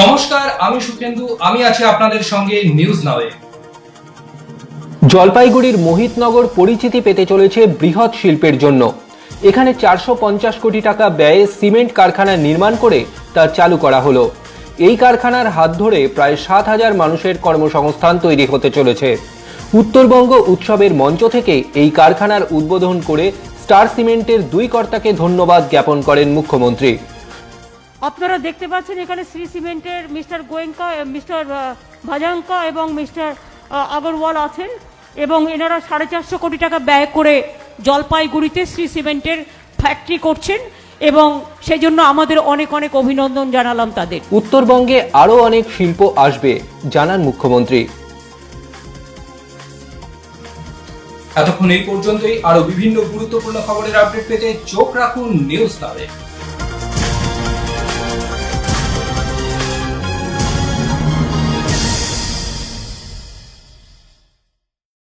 নমস্কার, আমি সুখেন্দু, আমি আছি আপনাদের সঙ্গে নিউজ নাওয়ে জলপাইগুড়ির মোহিতনগর পরিচিতি পেতে চলেছে বৃহৎ শিল্পের জন্য। এখানে চারশো পঞ্চাশ কোটি টাকা ব্যয়ে সিমেন্ট কারখানা নির্মাণ করে তা চালু করা হলো। এই কারখানার হাত ধরে প্রায় সাত হাজার মানুষের কর্মসংস্থান তৈরি হতে চলেছে। উত্তরবঙ্গ উৎসবের মঞ্চ থেকে এই কারখানার উদ্বোধন করে স্টার সিমেন্টের দুই কর্তাকে ধন্যবাদ জ্ঞাপন করেন মুখ্যমন্ত্রী। আপনারা দেখতে পাচ্ছেন এখানে শ্রী সিমেন্টের মিস্টার গোয়েঙ্কা মিস্টার ভাজাঙ্কা এবং মিস্টার আগরওয়াল আছেন এবং এনারা সাড়ে চারশো কোটি টাকা ব্যয় করে জলপাইগুড়িতে শ্রী সিমেন্টের ফ্যাক্টরি করছেন এবং সেই জন্য আমাদের অনেক অনেক অভিনন্দন জানালাম তাদের। উত্তরবঙ্গে আরও অনেক শিল্প আসবে জানান মুখ্যমন্ত্রী। এতক্ষণ এই পর্যন্তই। আরও বিভিন্ন গুরুত্বপূর্ণ খবরের আপডেট পেতে চোখ রাখুন নিউজ নাওয়ে